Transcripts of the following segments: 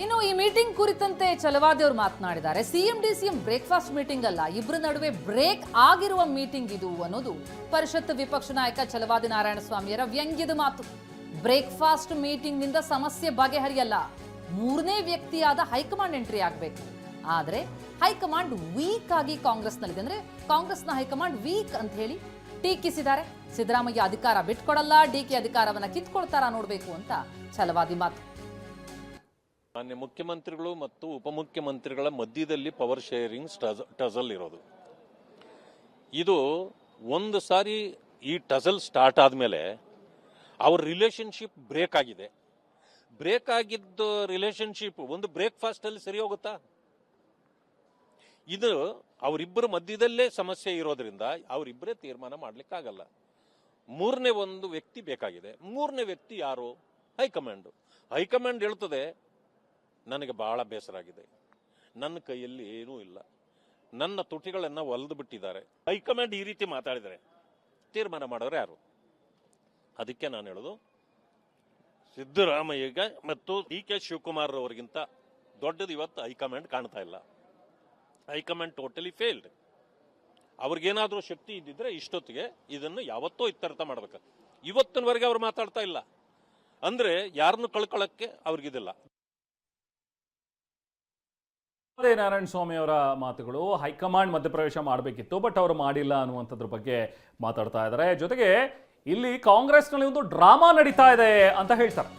ಇನ್ನು ಈ ಮೀಟಿಂಗ್ ಕುರಿತಂತೆ ಚಲವಾದಿ ಅವರು ಮಾತನಾಡಿದ್ದಾರೆ CM D CM breakfast meeting ಅಲ್ಲ ಇಬ್ಬರ ನಡುವೆ ಬ್ರೇಕ್ ಆಗಿರುವ ಮೀಟಿಂಗ್ ಇದು ಅನ್ನೋದು ಪರಿಷತ್ ವಿಪಕ್ಷ ನಾಯಕ ಛಲವಾದಿ ನಾರಾಯಣಸ್ವಾಮಿಯರ ವ್ಯಂಗ್ಯದ ಮಾತು. ಬ್ರೇಕ್ಫಾಸ್ಟ್ ಮೀಟಿಂಗ್ನಿಂದ ಸಮಸ್ಯೆ ಬಗೆಹರಿಯಲ್ಲ. ಮೂರನೇ ವ್ಯಕ್ತಿಯಾದ ಹೈಕಮಾಂಡ್ ಎಂಟ್ರಿ ಆಗಬೇಕು. ಆದರೆ ಹೈಕಮಾಂಡ್ ವೀಕ್ ಆಗಿ ಕಾಂಗ್ರೆಸ್ನಲ್ಲಿದೆ. ಅಂದ್ರೆ ಕಾಂಗ್ರೆಸ್ನ ಹೈಕಮಾಂಡ್ ವೀಕ್ ಅಂತ ಹೇಳಿ ಟೀಕಿಸಿದ್ದಾರೆ. ಸಿದ್ದರಾಮಯ್ಯ ಅಧಿಕಾರ ಬಿಟ್ಕೊಡಲ್ಲ ಡಿಕೆ ಅಧಿಕಾರವನ್ನ ಕಿತ್ಕೊಳ್ತಾರ ನೋಡಬೇಕು ಅಂತ ಛಲವಾದಿ ಮಾತು. ಮಾನ್ಯ ಮುಖ್ಯಮಂತ್ರಿಗಳು ಮತ್ತು ಉಪಮುಖ್ಯಮಂತ್ರಿಗಳ ಮಧ್ಯದಲ್ಲಿ ಪವರ್ ಶೇರಿಂಗ್ ಟಜಲ್ ಇರೋದು. ಇದು ಒಂದು ಸಾರಿ ಈ ಟಜಲ್ ಸ್ಟಾರ್ಟ್ ಆದಮೇಲೆ ಅವ್ರ ರಿಲೇಶನ್ಶಿಪ್ ಬ್ರೇಕ್ ಆಗಿದೆ. ಬ್ರೇಕ್ ಆಗಿದ್ದ ರಿಲೇಶನ್ಶಿಪ್ ಒಂದು ಬ್ರೇಕ್ಫಾಸ್ಟ್ ಅಲ್ಲಿ ಸರಿ ಹೋಗುತ್ತಾ? ಇದು ಅವರಿಬ್ಬರ ಮಧ್ಯದಲ್ಲೇ ಸಮಸ್ಯೆ ಇರೋದ್ರಿಂದ ಅವರಿಬ್ಬರೇ ತೀರ್ಮಾನ ಮಾಡ್ಲಿಕ್ಕಾಗಲ್ಲ. ಮೂರನೇ ಒಂದು ವ್ಯಕ್ತಿ ಬೇಕಾಗಿದೆ. ಮೂರನೇ ವ್ಯಕ್ತಿ ಯಾರು? ಹೈಕಮಾಂಡ್. ಹೈಕಮಾಂಡ್ ಹೇಳ್ತದೆ ನನಗೆ ಬಹಳ ಬೇಸರ ಆಗಿದೆ. ನನ್ನ ಕೈಯಲ್ಲಿ ಏನೂ ಇಲ್ಲ. ನನ್ನ ತುಟಿಗಳನ್ನ ಒಲ್ದು ಬಿಟ್ಟಿದ್ದಾರೆ. ಹೈಕಮಾಂಡ್ ಈ ರೀತಿ ಮಾತಾಡಿದರೆ ತೀರ್ಮಾನ ಮಾಡೋರು ಯಾರು? ಅದಕ್ಕೆ ನಾನು ಹೇಳೋದು, ಸಿದ್ದರಾಮಯ್ಯಗೆ ಮತ್ತು ಡಿ ಕೆ ಶಿವಕುಮಾರ್ ಅವರಿಗಿಂತ ದೊಡ್ಡದು ಇವತ್ತು ಹೈಕಮಾಂಡ್ ಕಾಣ್ತಾ ಇಲ್ಲ. High command totally failed. ಅವ್ರಿಗೇನಾದರೂ ಶಕ್ತಿ ಇದ್ದಿದ್ರೆ ಇಷ್ಟೊತ್ತಿಗೆ ಇದನ್ನು ಯಾವತ್ತೋ ಇತ್ಯರ್ಥ ಮಾಡ್ಬೇಕು. ಇವತ್ತಿನವರೆಗೆ ಅವ್ರು ಮಾತಾಡ್ತಾ ಇಲ್ಲ. ಅಂದ್ರೆ ಯಾರನ್ನು ಕಳ್ಕೊಳ್ಳಕ್ಕೆ ಅವ್ರಿಗಿದಿಲ್ಲ. ಅದೇ ನಾರಾಯಣ ಸ್ವಾಮಿ ಅವರ ಮಾತುಗಳು ಹೈಕಮಾಂಡ್ ಮಧ್ಯಪ್ರವೇಶ ಮಾಡಬೇಕಿತ್ತು, ಬಟ್ ಅವರು ಮಾಡಿಲ್ಲ ಅನ್ನುವಂಥದ್ರ ಬಗ್ಗೆ ಮಾತಾಡ್ತಾ ಇದ್ದಾರೆ. ಜೊತೆಗೆ ಇಲ್ಲಿ ಕಾಂಗ್ರೆಸ್ನಲ್ಲಿ ಒಂದು ಡ್ರಾಮಾ ನಡೀತಾ ಇದೆ ಅಂತ ಹೇಳ್ತಾರೆ.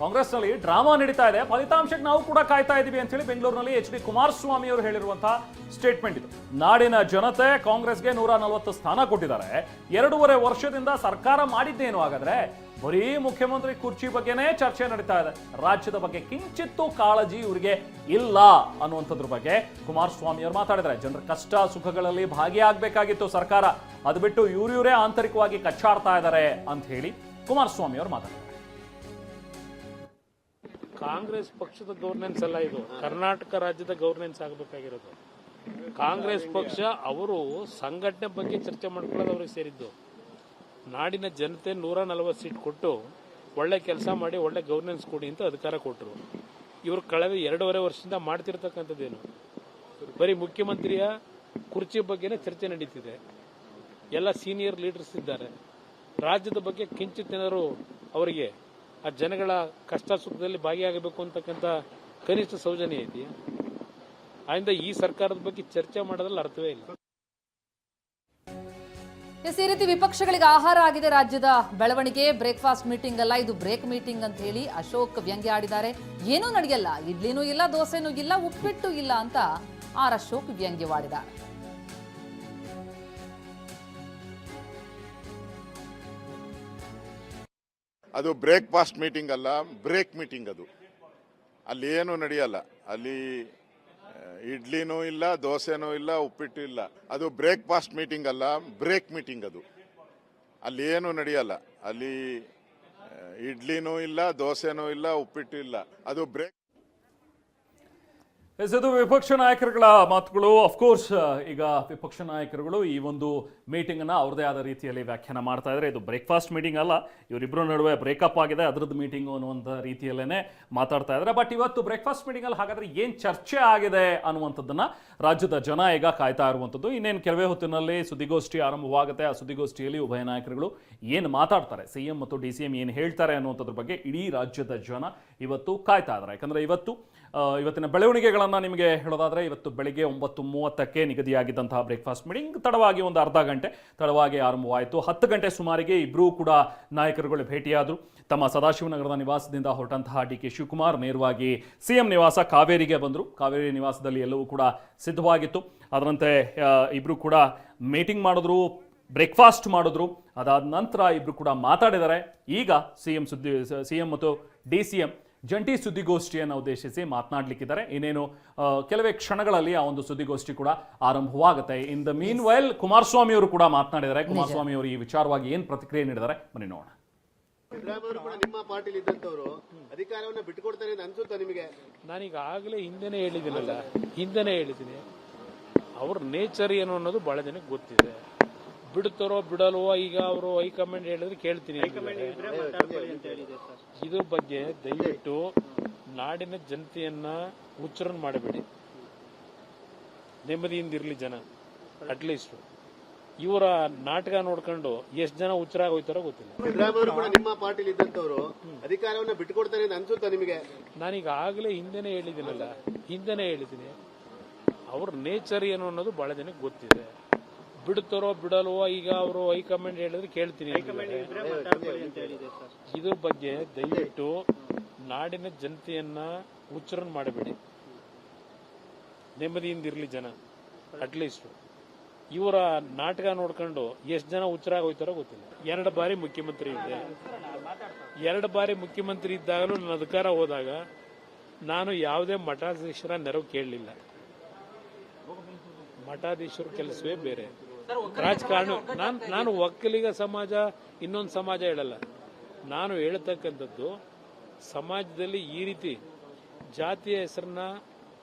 ಕಾಂಗ್ರೆಸ್ನಲ್ಲಿ ಡ್ರಾಮಾ ನಡೀತಾ ಇದೆ. ಫಲಿತಾಂಶಕ್ಕೆ ನಾವು ಕೂಡ ಕಾಯ್ತಾ ಇದ್ದೀವಿ ಅಂತ ಹೇಳಿ ಬೆಂಗಳೂರಿನಲ್ಲಿ ಎಚ್ ಡಿ ಕುಮಾರಸ್ವಾಮಿ ಅವರು ಹೇಳಿರುವಂತಹ ಸ್ಟೇಟ್ಮೆಂಟ್ ಇದು. ನಾಡಿನ ಜನತೆ ಕಾಂಗ್ರೆಸ್ಗೆ ನೂರ ನಲವತ್ತು ಸ್ಥಾನ ಕೊಟ್ಟಿದ್ದಾರೆ. ಎರಡೂವರೆ ವರ್ಷದಿಂದ ಸರ್ಕಾರ ಮಾಡಿದ್ದೇನು ಹಾಗಾದ್ರೆ ಬರೀ ಮುಖ್ಯಮಂತ್ರಿ ಕುರ್ಚಿ ಬಗ್ಗೆನೇ ಚರ್ಚೆ ನಡೀತಾ ಇದೆ. ರಾಜ್ಯದ ಬಗ್ಗೆ ಕಿಂಚಿತ್ತೂ ಕಾಳಜಿ ಇವರಿಗೆ ಇಲ್ಲ ಅನ್ನುವಂಥದ್ರ ಬಗ್ಗೆ ಕುಮಾರಸ್ವಾಮಿ ಅವರು ಮಾತಾಡಿದ್ರೆ ಜನರ ಕಷ್ಟ ಸುಖಗಳಲ್ಲಿ ಭಾಗಿಯಾಗಬೇಕಾಗಿತ್ತು ಸರ್ಕಾರ. ಅದು ಬಿಟ್ಟು ಇವ್ರಿವರೇ ಆಂತರಿಕವಾಗಿ ಕಚ್ಚಾಡ್ತಾ ಇದ್ದಾರೆ ಅಂತ ಹೇಳಿ ಕುಮಾರಸ್ವಾಮಿ ಅವರು ಮಾತಾಡಿದ್ದಾರೆ ಕಾಂಗ್ರೆಸ್ ಪಕ್ಷದ ಗವರ್ನೆನ್ಸ್ ಅಲ್ಲ ಇದು. ಕರ್ನಾಟಕ ರಾಜ್ಯದ ಗವರ್ನೆನ್ಸ್ ಆಗಬೇಕಾಗಿರೋದು. ಕಾಂಗ್ರೆಸ್ ಪಕ್ಷ ಅವರು ಸಂಘಟನೆ ಬಗ್ಗೆ ಚರ್ಚೆ ಮಾಡ್ಕೊಳ್ಳೋದು ಅವ್ರಿಗೆ ಸೇರಿದ್ದು. ನಾಡಿನ ಜನತೆ ನೂರ ನಲವತ್ತು ಸೀಟ್ ಕೊಟ್ಟು ಒಳ್ಳೆ ಕೆಲಸ ಮಾಡಿ, ಒಳ್ಳೆ ಗವರ್ನೆನ್ಸ್ ಕೊಡಿ ಅಂತ ಅಧಿಕಾರ ಕೊಟ್ಟರು ಇವರು ಕಳೆದ ಎರಡೂವರೆ ವರ್ಷದಿಂದ ಮಾಡ್ತಿರ್ತಕ್ಕಂಥದ್ದೇನು? ಬರೀ ಮುಖ್ಯಮಂತ್ರಿಯ ಕುರ್ಚಿ ಬಗ್ಗೆನೇ ಚರ್ಚೆ ನಡೀತಿದೆ. ಎಲ್ಲ ಸೀನಿಯರ್ ಲೀಡರ್ಸ್ ಇದ್ದಾರೆ. ರಾಜ್ಯದ ಬಗ್ಗೆ ಕಿಂಚಿತ್ ಜನರು ಅವರಿಗೆ ಆ ಜನಗಳ ಕಷ್ಟ ಸುಖದಲ್ಲಿ ಭಾಗಿಯಾಗಬೇಕು ಅಂತಕ್ಕಂಥ ಕನಿಷ್ಠ ಸೌಜನ್ಯ ಐತಿ ಆಯಿಂದ ಈ ಸರ್ಕಾರದ ಬಗ್ಗೆ ಚರ್ಚೆ ಮಾಡೋದ್ರಲ್ಲಿ ಅರ್ಥವೇ ಇಲ್ಲ. ಎಸ್ ಈ ರೀತಿ ವಿಪಕ್ಷಗಳಿಗೆ ಆಹಾರ ಆಗಿದೆ ರಾಜ್ಯದ ಬೆಳವಣಿಗೆ ಬ್ರೇಕ್ಫಾಸ್ಟ್ ಮೀಟಿಂಗ್ ಅಲ್ಲ, ಇದು ಬ್ರೇಕ್ ಮೀಟಿಂಗ್ ಅಂತ ಹೇಳಿ ಅಶೋಕ್ ವ್ಯಂಗ್ಯ ಆಡಿದ್ದಾರೆ. ಏನೂ ನಡೆಯಲ್ಲ, ಇಡ್ಲಿನೂ ಇಲ್ಲ, ದೋಸೆನೂ ಇಲ್ಲ, ಉಪ್ಪಿಟ್ಟು ಇಲ್ಲ ಅಂತ ಆರ್ ಅಶೋಕ್ ವ್ಯಂಗ್ಯವಾಡಿದ ಅದು ಬ್ರೇಕ್ಫಾಸ್ಟ್ ಮೀಟಿಂಗ್ ಅಲ್ಲ ಬ್ರೇಕ್ ಮೀಟಿಂಗ್ ಅದು. ಅಲ್ಲಿ ಏನು ನಡೆಯಲ್ಲ. ಅಲ್ಲಿ ಇಡ್ಲಿನೂ ಇಲ್ಲ, ದೋಸೆನೂ ಇಲ್ಲ, ಉಪ್ಪಿಟ್ಟು ಇಲ್ಲ. ಅದು ಬ್ರೇಕ್ಫಾಸ್ಟ್ ಮೀಟಿಂಗ್ ಅಲ್ಲ ಬ್ರೇಕ್ ಮೀಟಿಂಗ್ ಅದು. ಅಲ್ಲಿ ಏನು ನಡೆಯಲ್ಲ. ಅಲ್ಲಿ ಇಡ್ಲಿನೂ ಇಲ್ಲ, ದೋಸೆನೂ ಇಲ್ಲ, ಉಪ್ಪಿಟ್ಟು ಇಲ್ಲ. ಅದು ಬ್ರೇಕ್ ಎಸ್ ಇದು ವಿಪಕ್ಷ ನಾಯಕರುಗಳ ಮಾತುಗಳು. ಅಫ್ಕೋರ್ಸ್ ಈಗ ವಿಪಕ್ಷ ನಾಯಕರುಗಳು ಈ ಒಂದು ಮೀಟಿಂಗನ್ನು ಅವ್ರದೇ ಆದ ರೀತಿಯಲ್ಲಿ ವ್ಯಾಖ್ಯಾನ ಮಾಡ್ತಾ ಇದ್ದಾರೆ. ಇದು ಬ್ರೇಕ್ಫಾಸ್ಟ್ ಮೀಟಿಂಗ್ ಅಲ್ಲ. ಇವರಿಬ್ಬರ ನಡುವೆ ಬ್ರೇಕಪ್ ಆಗಿದೆ. ಅದರದ್ದು ಮೀಟಿಂಗ್ ಅನ್ನುವಂಥ ರೀತಿಯಲ್ಲೇ ಮಾತಾಡ್ತಾ ಇದ್ದಾರೆ. ಬಟ್ ಇವತ್ತು ಬ್ರೇಕ್ಫಾಸ್ಟ್ ಮೀಟಿಂಗಲ್ಲಿ ಹಾಗಾದ್ರೆ ಏನು ಚರ್ಚೆ ಆಗಿದೆ ಅನ್ನುವಂಥದ್ದನ್ನು ರಾಜ್ಯದ ಜನ ಈಗ ಕಾಯ್ತಾ ಇರುವಂಥದ್ದು. ಇನ್ನೇನು ಕೆಲವೇ ಹೊತ್ತಿನಲ್ಲಿ ಸುದ್ದಿಗೋಷ್ಠಿ ಆರಂಭವಾಗುತ್ತೆ. ಆ ಸುದ್ದಿಗೋಷ್ಠಿಯಲ್ಲಿ ಉಭಯ ನಾಯಕರುಗಳು ಏನು ಮಾತಾಡ್ತಾರೆ? ಸಿ ಎಂ ಮತ್ತು ಡಿ ಸಿ ಎಂ ಏನು ಹೇಳ್ತಾರೆ ಅನ್ನುವಂಥದ್ರ ಬಗ್ಗೆ ಇಡೀ ರಾಜ್ಯದ ಜನ ಇವತ್ತು ಕಾಯ್ತಾ ಇದ್ದಾರೆ. ಯಾಕಂದರೆ ಇವತ್ತು ಇವತ್ತಿನ ಬೆಳವಣಿಗೆಗಳನ್ನು ನಿಮಗೆ ಹೇಳೋದಾದ್ರೆ ಇವತ್ತು ಬೆಳಿಗ್ಗೆ ಒಂಬತ್ತು ಮೂವತ್ತಕ್ಕೆ ನಿಗದಿಯಾಗಿದ್ದಂತಹ ಬ್ರೇಕ್ಫಾಸ್ಟ್ ಮೀಟಿಂಗ್ ತಡವಾಗಿ ಒಂದು ಅರ್ಧ ಗಂಟೆ, ತಡವಾಗಿ ಆರಂಭವಾಯಿತು. ಹತ್ತು ಗಂಟೆ ಸುಮಾರಿಗೆ ಇಬ್ಬರೂ ಕೂಡ ನಾಯಕರುಗಳು ಭೇಟಿಯಾದರು. ತಮ್ಮ ಸದಾಶಿವನಗರದ ನಿವಾಸದಿಂದ ಹೊರಟಂತಹ ಡಿ ಕೆ ಶಿವಕುಮಾರ್ ನೇರವಾಗಿ ಸಿಎಂ ನಿವಾಸ ಕಾವೇರಿಗೆ ಬಂದರು. ಕಾವೇರಿ ನಿವಾಸದಲ್ಲಿ ಎಲ್ಲವೂ ಕೂಡ ಸಿದ್ಧವಾಗಿತ್ತು. ಅದರಂತೆ ಇಬ್ಬರು ಕೂಡ ಮೀಟಿಂಗ್ ಮಾಡಿದ್ರು ಬ್ರೇಕ್ಫಾಸ್ಟ್ ಮಾಡಿದ್ರು. ಅದಾದ ನಂತರ ಇಬ್ಬರು ಕೂಡ ಮಾತಾಡಿದ್ದಾರೆ ಈಗ ಸಿ ಎಂ ಸುದ್ದಿ, ಸಿ ಮತ್ತು ಡಿ ಸಿ ಎಂ ಜಂಟಿ ಸುದ್ದಿಗೋಷ್ಠಿಯನ್ನು ಉದ್ದೇಶಿಸಿ ಮಾತನಾಡಲಿಕ್ಕಿದ್ದಾರೆ. ಇನ್ನೇನು ಆ, ಕೆಲವೇ ಕ್ಷಣಗಳಲ್ಲಿ ಆ ಒಂದು ಸುದ್ದಿಗೋಷ್ಠಿ ಕೂಡ ಆರಂಭವಾಗುತ್ತೆ. In the meanwhile Kumaraswamy ಅವರು ಕೂಡ ಮಾತನಾಡಿದ್ದಾರೆ. ಕುಮಾರಸ್ವಾಮಿ ಅವರು ಈ ವಿಚಾರವಾಗಿ ಏನು ಪ್ರತಿಕ್ರಿಯೆ ನೀಡಿದ್ದಾರೆ? ಬನ್ನಿ ನೋಡೋಣ. ಕೂಡ ನಿಮ್ಮ ಪಾರ್ಟಿಲಿ ಇದ್ದಂತವರು ಅಧಿಕಾರವನ್ನ ಬಿಟ್ಟುಕೊಡ್ತಾರೆ ಅಂತ ಅನ್ಸುತ್ತಾ ನಿಮಗೆ? ನಾನೀಗ ಆಗಲೇ ಹಿಂದೆನೇ ಹೇಳಿದ್ದೀನಲ್ಲ ಹಿಂದೆನೇ ಹೇಳಿದ್ದೀನಿ. ಅವ್ರ ನೇಚರ್ ಏನು ಅನ್ನೋದು ಬಹಳ ಜನಕ್ಕೆ ಗೊತ್ತಿದೆ. ಬಿಡ್ತಾರೋ ಬಿಡಲ್ವೋ ಈಗ ಅವರು ಹೈಕಮಾಂಡ್ ಹೇಳಿದ್ರೆ ಕೇಳ್ತೀನಿ ಇದ್ರ ಬಗ್ಗೆ ದಯವಿಟ್ಟು ನಾಡಿನ ಜನತೆಯನ್ನ ಹುಚ್ಚರನ್ ಮಾಡಬೇಡಿ. ನೆಮ್ಮದಿಯಿಂದ ಇರ್ಲಿ ಜನ ಅಟ್ಲೀಸ್ಟ್ ಇವರ ನಾಟಕ ನೋಡ್ಕೊಂಡು ಎಷ್ಟು ಜನ ಹುಚ್ಚರಾಗಿ ಹೋಯ್ತಾರೋ ಗೊತ್ತಿಲ್ಲ. ಸಿದ್ದರಾಮಯ್ಯ ಕೂಡ ನಿಮ್ಮ ಪಾರ್ಟಿಲಿ ಇದ್ದಂತವ್ರು ಅಧಿಕಾರವನ್ನ ಬಿಟ್ಕೊಡ್ತಾರೆ ಅಂತ ಅನ್ಸುತ್ತಾ ನಿಮಗೆ? ನಾನೀಗ ಆಗಲೇ ಹಿಂದೆನೇ ಹೇಳಿದ್ದೀನಲ್ಲ ಹಿಂದೆನೇ ಹೇಳಿದ್ದೀನಿ. ಅವ್ರ ನೇಚರ್ ಏನು ಅನ್ನೋದು ಬಹಳ ಜನಕ್ಕೆ ಗೊತ್ತಿದೆ. ಬಿಡ್ತಾರೋ ಬಿಡಲ್ವೋ ಈಗ ಅವರು ಹೈಕಮಾಂಡ್ ಹೇಳಿದ್ರೆ ಕೇಳ್ತೀನಿ ಇದ್ರ ಬಗ್ಗೆ ದಯವಿಟ್ಟು ನಾಡಿನ ಜನತೆಯನ್ನ ಉಚ್ಚರಣ ಮಾಡಬೇಡಿ. ನೆಮ್ಮದಿಯಿಂದ ಇರ್ಲಿ ಜನ ಅಟ್ಲೀಸ್ಟ್ ಇವರ ನಾಟಕ ನೋಡ್ಕೊಂಡು ಎಷ್ಟು ಜನ ಹುಚ್ಚರಾಗಿ ಹೋಯ್ತಾರೋ ಗೊತ್ತಿಲ್ಲ. ಎರಡು ಬಾರಿ ಮುಖ್ಯಮಂತ್ರಿ ಇದ್ದೆ ಎರಡು ಬಾರಿ ಮುಖ್ಯಮಂತ್ರಿ ಇದ್ದಾಗಲೂ ನನ್ನ ಅಧಿಕಾರ ಹೋದಾಗ ನಾನು ಯಾವುದೇ ಮಠಾಧೀಶರ ನೆರವು ಕೇಳಲಿಲ್ಲ. ಮಠಾಧೀಶರ ಕೆಲಸವೇ ಬೇರೆ. ರಾಜಕಾರಣ ನಾನು ನಾನು ಒಕ್ಕಲಿಗ ಸಮಾಜ ಇನ್ನೊಂದು ಸಮಾಜ ಹೇಳಲ್ಲ. ನಾನು ಹೇಳ್ತಕ್ಕಂಥದ್ದು ಸಮಾಜದಲ್ಲಿ ಈ ರೀತಿ ಜಾತಿಯ ಹೆಸರನ್ನ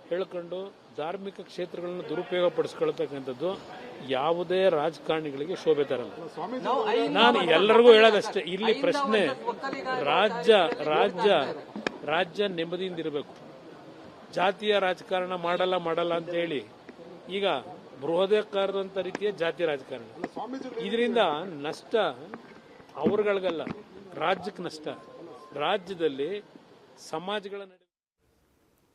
ಹೇಳ್ಕೊಂಡು ಧಾರ್ಮಿಕ ಕ್ಷೇತ್ರಗಳನ್ನು ದುರುಪಯೋಗ ಪಡಿಸ್ಕೊಳ್ತಕ್ಕಂಥದ್ದು ಯಾವುದೇ ರಾಜಕಾರಣಿಗಳಿಗೆ ಶೋಭೆ ತರಲ್ಲ. ನಾನು ಎಲ್ಲರಿಗೂ ಹೇಳೋದಷ್ಟೇ ಇಲ್ಲಿ ಪ್ರಶ್ನೆ ರಾಜ್ಯ ರಾಜ್ಯ ರಾಜ್ಯ ನೆಮ್ಮದಿಯಿಂದ ಇರಬೇಕು ಜಾತಿಯ ರಾಜಕಾರಣ ಮಾಡಲ್ಲ ಮಾಡಲ್ಲ ಅಂತ ಹೇಳಿ ಈಗ ಬೃಹದಾಕಾರದಂತ ರೀತಿಯ ಜಾತಿ ರಾಜಕಾರಣ. ಇದರಿಂದ ನಷ್ಟ ಅವರುಗಳಿಗಲ್ಲ ರಾಜ್ಯಕ್ಕೆ ನಷ್ಟ. ರಾಜ್ಯದಲ್ಲಿ ಸಮಾಜಗಳ